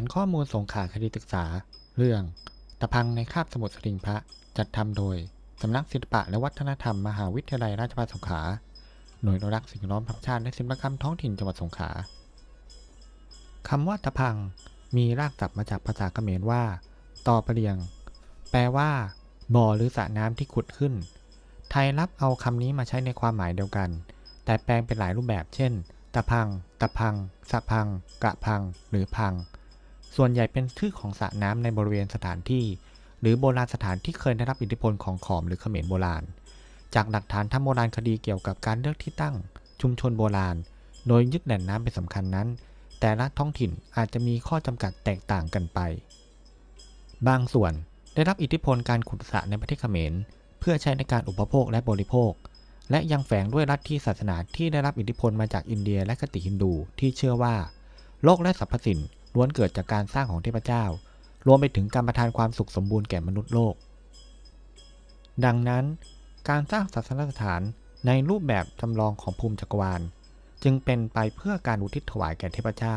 านข้อมูลสงขลาคดีศึกษา เรื่อง ตะพังในคาบสมุทรสลิงพระ จัดทำโดย สำนักศิลปะและวัฒนธรรมมหาวิทยาลัยราชภัฏสงขลา หน่วยอนุรักษ์สิ่งแวดล้อมธรรมชาติและศิลปกรรมท้องถิ่นจังหวัดสงขลาคำว่าตะพังมีรากศัพท์มาจากภาษาเขมรว่า ตอประเรียง แปลว่า บ่อหรือสระน้ำที่ขุดขึ้น ไทยรับเอาคำนี้มาใช้ในความหมายเดียวกัน แต่แปลงเป็นหลายรูปแบบ เช่น ตะพัง ตะพัง สะพัง กะพัง หรือพัง ส่วนใหญ่เป็นชื่อของสระน้ำในบริเวณสถานที่ หรือโบราณสถานที่เคยได้รับอิทธิพลของขอมหรือเขมรโบราณ จากหลักฐานทางโบราณคดีเกี่ยวกับการเลือกที่ตั้ง ชุมชนโบราณ โดยยึดแหล่งน้ำเป็นสำคัญนั้น แต่ละท้องถิ่นอาจจะมีข้อจำกัดแตกต่างกันไป บางส่วนได้รับอิทธิพลการขุดสระในประเทศเขมร เพื่อใช้ในการอุปโภคและบริโภค และยังแฝงด้วยลัทธิศาสนาที่ได้รับอิทธิพลมาจากอินเดียและคติฮินดูที่เชื่อว่า โลกและสรรพสิ่ง ล้วนเกิดจากการสร้างของเทพเจ้า รวมไปถึงการประทานความสุขสมบูรณ์แก่มนุษย์โลก ดังนั้น การสร้างศาสนสถานในรูปแบบจำลองของภูมิจักรวาล จึงเป็นไปเพื่อการอุทิศถวายแก่เทพเจ้า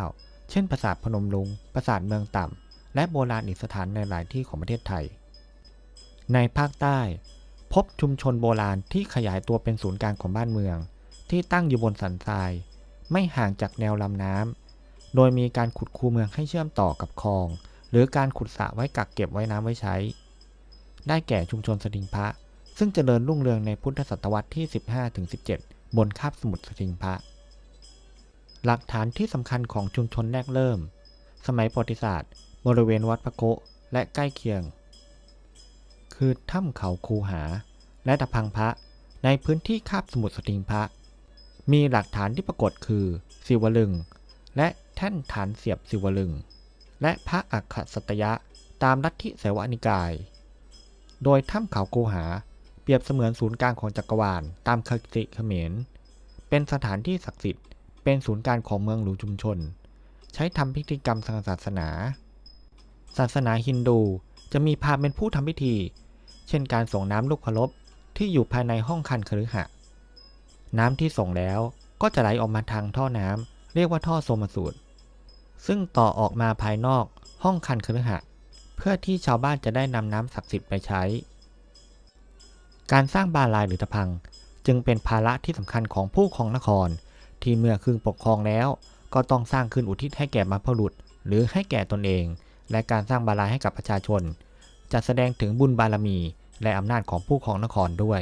เช่นปราสาทพนมลุง ปราสาทเมืองต่ำ และโบราณอีกสถานในหลายที่ของประเทศไทย ในภาคใต้ พบชุมชนโบราณที่ขยายตัวเป็นศูนย์กลางของบ้านเมือง ที่ตั้งอยู่บนสันทราย ไม่ห่างจากแนวลำน้ำ โดยมีการขุดคูเมืองให้เชื่อมต่อกับคลอง หรือการขุดสระไว้กักเก็บไว้น้ำไว้ใช้ ได้แก่ชุมชนสลิงพระ ซึ่งเจริญรุ่งเรืองในพุทธศตวรรษที่ 15-17 บนคาบสมุทรสลิงพระ หลักฐานที่สำคัญของชุมชนแรกเริ่ม สมัยประวัติศาสตร์ บริเวณวัดพระโกะและใกล้เคียง คือถ้ำเขาคูหา และตะพังพระในพื้นที่คาบสมุทรสลิงพระ มีหลักฐานที่ปรากฏคือศิวลึง และ แท่นฐานเสียบศิวลึง และพระอักขสัตยะตามลัทธิเสวนิกาย โดยถ้ำเขาคูหาเปรียบเสมือนศูนย์กลางของจักรวาลตามคติเขมร เป็นสถานที่ศักดิ์สิทธิ์ เป็นศูนย์กลางของเมืองหรือชุมชน ใช้ทำพิธีกรรมทางศาสนา ศาสนาฮินดูจะมีพราหมณ์เป็นผู้ทำพิธี เช่นการส่งน้ำลูกพลบที่อยู่ภายในห้องคันคฤหะน้ำที่ส่งแล้วก็จะไหลออกมาทางท่อน้ำ เรียกว่าท่อโซมาสูตร ซึ่งต่อออกมาภายนอกห้องคันคฤหะเพื่อที่ชาวบ้านจะได้นำน้ำศักดิ์สิทธิ์ไปใช้ การสร้างบาลายหรือตะพังจึงเป็นภาระที่สำคัญของผู้ครองนคร ที่เมื่อคืนปกครองแล้ว ก็ต้องสร้างขึ้นอุทิศให้แก่บรรพบุรุษ หรือให้แก่ตนเอง และการสร้างบาลายให้กับประชาชน จะแสดงถึงบุญบารมี และอำนาจของผู้ครองนครด้วย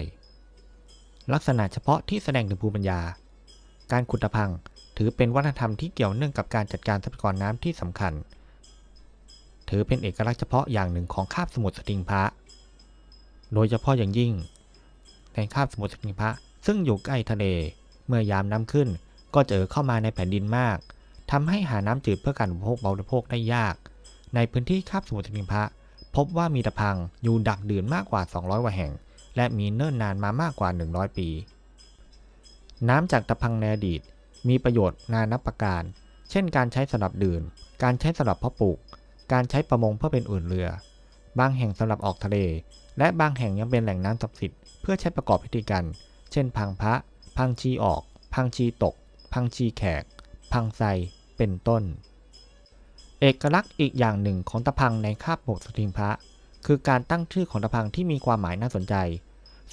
ลักษณะเฉพาะที่แสดงถึงภูมิปัญญา การขุดตะพัง ถือเป็นวัฒนธรรมที่เกี่ยวเนื่องกับการจัดการทรัพยากรน้ำที่สำคัญ ถือเป็นเอกลักษณ์เฉพาะอย่างหนึ่งของคาบสมุทรสติงพระโดยเฉพาะอย่างยิ่ง ในคาบสมุทรสติงพระซึ่งอยู่ใกล้ทะเล เมื่อยามน้ำขึ้นก็จะเอ่อเข้ามาในแผ่นดินมากทำให้หาน้ำจืดเพื่อการอุปโภคบริโภคได้ยาก ในพื้นที่คาบสมุทรสติงพระพบว่ามีตะพังอยู่ดักดื่นมากกว่า 200กว่าแห่ง และมีเนิ่นนานมามากกว่า 100 ปี น้ำจากตะพังในอดีต มีประโยชน์นานับประการ เช่นการใช้สำหรับดื่ม การใช้สำหรับเพาะปลูก การใช้ประมงเพื่อเป็นอื่นเรือ บางแห่งสำหรับออกทะเล และบางแห่งยังเป็นแหล่งน้ำศักดิ์สิทธิ์เพื่อใช้ประกอบพิธีการเช่น พังพระ พังชีออก พังชีตก พังชีแขก พังไซเป็นต้น เอกลักษณ์อีกอย่างหนึ่งของตะพังในคาบหมวกสตริงพระ คือการตั้งชื่อของตะพังที่มีความหมายน่าสนใจ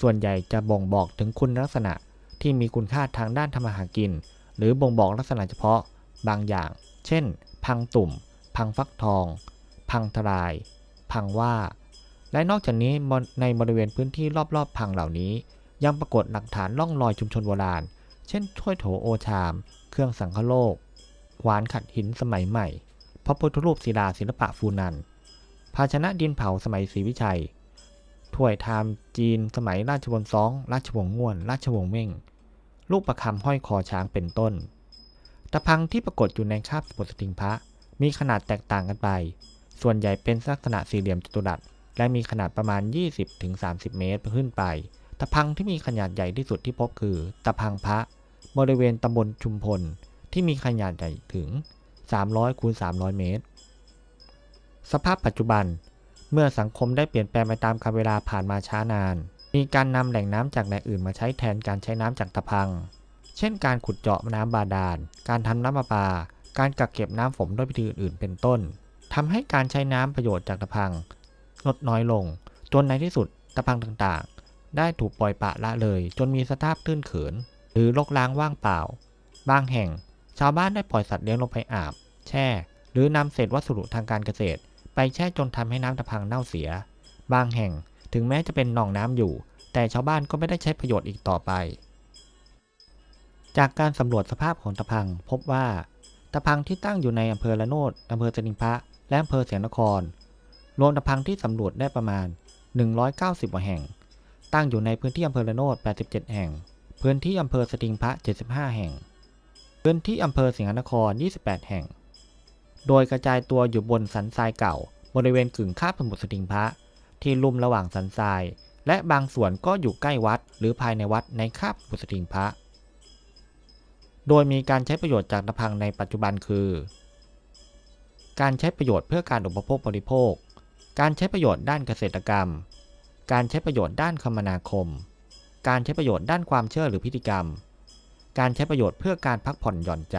ส่วนใหญ่จะบ่งบอกถึงคุณลักษณะที่มีคุณค่าทางด้านธรรมหากิน หรือบ่งบอกลักษณะเฉพาะบางอย่าง เช่น พังตุ่ม พังฟักทอง พังทลาย พังว่า และนอกจากนี้ในบริเวณพื้นที่รอบๆ พังเหล่านี้ ยังปรากฏหลักฐานล่องรอยชุมชนโบราณ เช่นถ้วยโถโอชาม เครื่องสังคโลกขวานขัดหินสมัยใหม่ พระพุทธรูปศิลาศิลปะฟูนัน ภาชนะดินเผาสมัยศรีวิชัย ถ้วยทามจีนสมัยราชวงศ์ซอง ราชวงศ์ง่วน ราชวงศ์เม่ง ลูกประคำห้อยคอช้างเป็นต้น ตะพังที่ปรากฏอยู่ในคาบสมุทรสติงพระมีขนาดแตกต่างกันไป ส่วนใหญ่เป็นลักษณะสี่เหลี่ยมจัตุรัส และมีขนาดประมาณ 20-30 เมตรขึ้นไป ตะพังที่มีขนาดใหญ่ที่สุดที่พบคือ ตะพังพระ บริเวณตำบลชุมพลที่มีขนาดใหญ่ถึง 300คูณ300 เมตร สภาพปัจจุบัน เมื่อสังคมได้เปลี่ยนแปลงไปตามกาลเวลาผ่านมาช้านาน มีการนำแหล่งน้ำจากแหล่งอื่นมาใช้แทนการใช้น้ำจากตะพัง เช่น การขุดเจาะน้ำบาดาล การทำน้ำประปา การกักเก็บน้ำฝนด้วยวิธีอื่นๆ เป็นต้น ทำให้การใช้น้ำประโยชน์จากตะพัง ลดน้อยลง จนในที่สุดตะพังต่างๆ ได้ถูกปล่อยปะละเลย จนมีสภาพตื้นเขิน หรือรกร้างว่างเปล่า บางแห่ง ชาวบ้านได้ปล่อยสัตว์เลี้ยงลงไปอาบ แช่ หรือนำเศษวัสดุทางการเกษตร ไปแช่จนทำให้น้ำตะพังเน่าเสีย บางแห่ง ถึงแม้จะเป็นหนองน้ำอยู่ แต่ชาวบ้านก็ไม่ได้ใช้ประโยชน์อีกต่อไป จากการสำรวจสภาพของตะพังพบว่า ตะพังที่ตั้งอยู่ในอำเภอละโนดอำเภอสลิงพระและอำเภอเสียงนคร รวมตะพังที่สำรวจได้ประมาณ 190กว่าแห่ง ตั้งอยู่ในพื้นที่อำเภอละโนด87 แห่ง พื้นที่อำเภอสติงพระ 75 แห่ง พื้นที่อำเภอสิงหนคร 28 แห่ง โดยกระจายตัวอยู่บนสันทรายเก่า บริเวณกึ่งคาบสมุทรสติงพระ ที่ลุ่มระหว่างสันทราย และบางส่วนก็อยู่ใกล้วัด หรือภายในวัดในคาบสมุทรสติงพระ โดยมีการใช้ประโยชน์จากตะพังในปัจจุบันคือ การใช้ประโยชน์เพื่อการอุปโภคบริโภค การใช้ประโยชน์ด้านเกษตรกรรม การใช้ประโยชน์ด้านคมนาคม การใช้ประโยชน์ด้านความเชื่อหรือพิธีกรรม การใช้ประโยชน์เพื่อการพักผ่อนหย่อนใจ